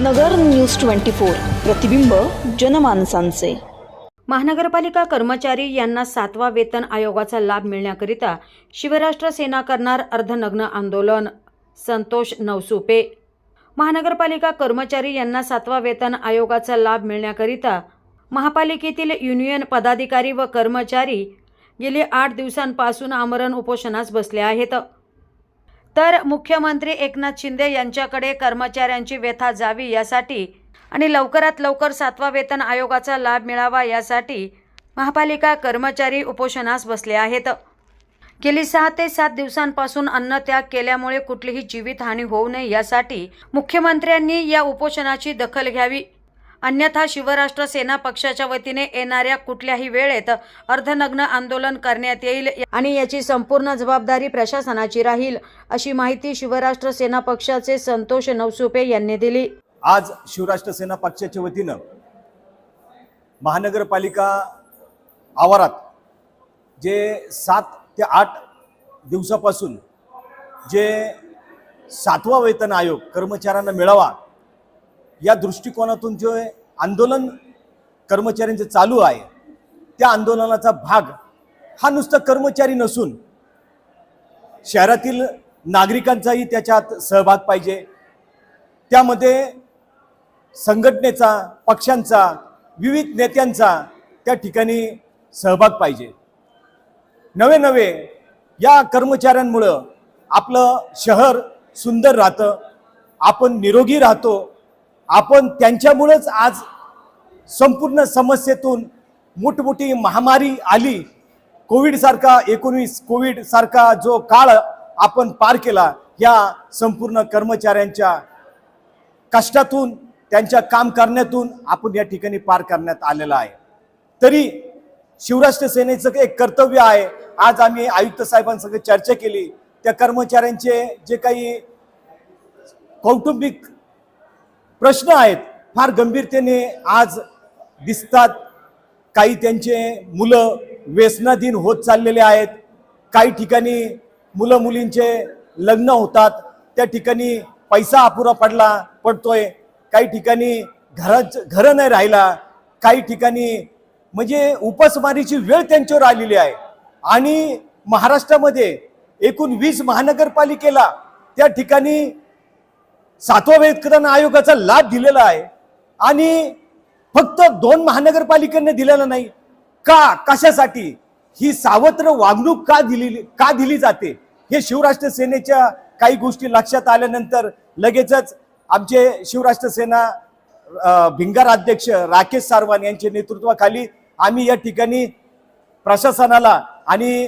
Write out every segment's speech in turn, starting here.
नगर news twenty four प्रतिबिंब जनमानसांचे. महानगरपालिका कर्मचारी यांना सातवा वेतन आयोगाचा लाभ मिळण्याकरिता शिवराष्ट्र सेना करणार अर्धनग्न आंदोलन. संतोष नवसुपे. महानगरपालिका कर्मचारी यांना सातवा वेतन आयोगाचा लाभ मिळण्याकरिता महापालिकेतील युनियन पदाधिकारी व कर्मचारी गेली आठ दिवसांपासून आमरण उपोषणास बसले आहेत. तर मुख्यमंत्री एकनाथ शिंदे यांच्याकडे कर्मचाऱ्यांची व्यथा जावी यासाठी आणि लवकरात लवकर सातवा वेतन आयोगाचा लाभ मिळावा यासाठी महापालिका कर्मचारी उपोषणास बसले आहेत. गेली सहा ते सात दिवसांपासून अन्नत्याग केल्यामुळे कुठलीही जीवितहानी होऊ नये यासाठी मुख्यमंत्र्यांनी या उपोषणाची दखल घ्यावी. अन्यथा शिवराष्ट्र सेना पक्षाच्या वतीने येणाऱ्या कुठल्याही वेळेत अर्धनग्न आंदोलन करण्यात येईल आणि याची संपूर्ण जबाबदारी प्रशासनाची राहील अशी माहिती शिवराष्ट्र सेना पक्षाचे संतोष नवसुपे यांनी दिली. आज शिवराष्ट्र सेना पक्षाच्या वतीनं महानगरपालिका आवारात जे सात ते आठ दिवसापासून जे सातवा वेतन आयोग कर्मचाऱ्यांना मिळावा या दृष्टिकोनातून जे आंदोलन कर्मचाऱ्यांचे चालू आहे त्या आंदोलनाचा भाग हा नुसता कर्मचारी नसून शहरातील नागरिकांचाही त्याच्यात सहभाग पाहिजे. त्यामध्ये संघटनेचा पक्षांचा विविध नेत्यांचा त्या ठिकाणी सहभाग पाहिजे. नवे नवे या कर्मचाऱ्यांमुळं आपलं शहर सुंदर राहतं आपण निरोगी राहतो आपण त्यांच्यामुळंच आज संपूर्ण समस्येतून मोठमोठी महामारी आली. कोविडसारखा एकोणीस कोविडसारखा जो काळ आपण पार केला या संपूर्ण कर्मचाऱ्यांच्या कष्टातून त्यांच्या काम करण्यातून आपण या ठिकाणी पार करण्यात आलेला आहे. तरी शिवराष्ट्र सेनेचं एक कर्तव्य आहे. आज आम्ही आयुक्त साहेबांसंग चर्चा केली. त्या कर्मचाऱ्यांचे जे काही कौटुंबिक प्रश्न आहेत. फार गंभीरतेने आज दिसतात. काही त्यांचे मुलं व्यसनाधीन होत चाललेले आहेत. काही ठिकाणी मुलं मुलींचे लग्न होतात. त्या ठिकाणी पैसा अपुरा पडला पडतोय. काही ठिकाणी घराच घरं नाही राहिला. काही ठिकाणी म्हणजे उपासमारीची वेळ त्यांच्यावर आलेली आहे. आणि महाराष्ट्रामध्ये एकूण वीस महानगरपालिकेला त्या ठिकाणी सातवा वेतन आयोगाचा लाभ दिलेला आहे. आणि फक्त दोन महानगरपालिकेने दिलेला नाही का कशासाठी? ही सावत्र वागणूक का दिली का दिली जाते? हे शिवराष्ट्र सेनेच्या काही गोष्टी लक्षात आल्यानंतर लगेचच आमचे शिवराष्ट्र सेना भिंगार अध्यक्ष राकेश सारवान यांच्या नेतृत्वाखाली आम्ही या ठिकाणी प्रशासनाला आणि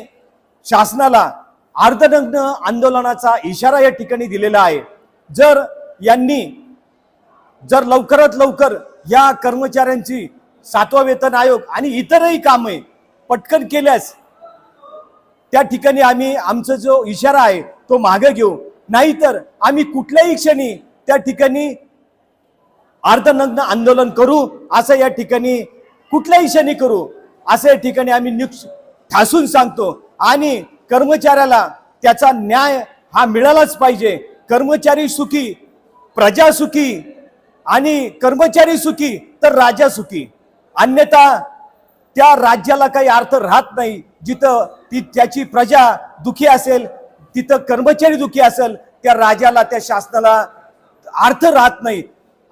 शासनाला अर्धनग्न आंदोलनाचा इशारा या ठिकाणी दिलेला आहे. जर यांनी जर लवकरात लवकर या कर्मचाऱ्यांची सातवा वेतन आयोग आणि इतरही कामे पटकन केल्यास त्या ठिकाणी आम्ही आमचा जो इशारा आहे तो मागे घेऊ. नाहीतर आम्ही कुठल्याही क्षणी त्या ठिकाणी अर्धनग्न आंदोलन करू असं या ठिकाणी कुठल्याही क्षणी करू असं या ठिकाणी आम्ही निक्ष ठासून सांगतो. आणि कर्मचाऱ्याला त्याचा न्याय हा मिळालाच पाहिजे. कर्मचारी सुखी प्रजा सुखी आणि कर्मचारी सुखी तर राजा सुखी. अन्यथा त्या राज्याला काही अर्थ राहत नाही. जिथं ती त्याची प्रजा दुखी असेल तिथं कर्मचारी दुखी असेल त्या राजाला त्या शासनाला अर्थ राहत नाही.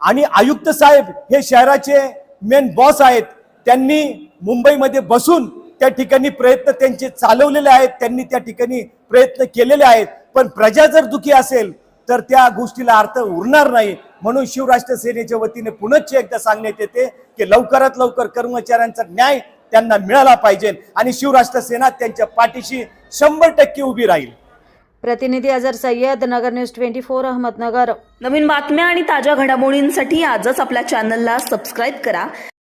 आणि आयुक्त साहेब हे शहराचे मेन बॉस आहेत. त्यांनी मुंबईमध्ये बसून त्या ठिकाणी प्रयत्न त्यांचे चालवलेले आहेत. त्यांनी त्या ठिकाणी प्रयत्न केलेले आहेत. पण प्रजा जर दुखी असेल तर त्या गोष्टीला अर्थ उरणार नाही. म्हणून शिवराष्ट्र सेनेच्या वतीने पुनश्च एकदा सांगण्यात येते की लवकरात लवकर कर्मचाऱ्यांचा न्याय त्यांना मिळाला पाहिजे आणि शिवराष्ट्र सेना त्यांच्या पाठीशी शंभर टक्के उभी राहील. प्रतिनिधी Ajar Sayyad Nagar news twenty four Ahmednagar. नवीन बातम्या आणि ताज्या घडामोडींसाठी आजच आपल्या चॅनलला सबस्क्राईब करा.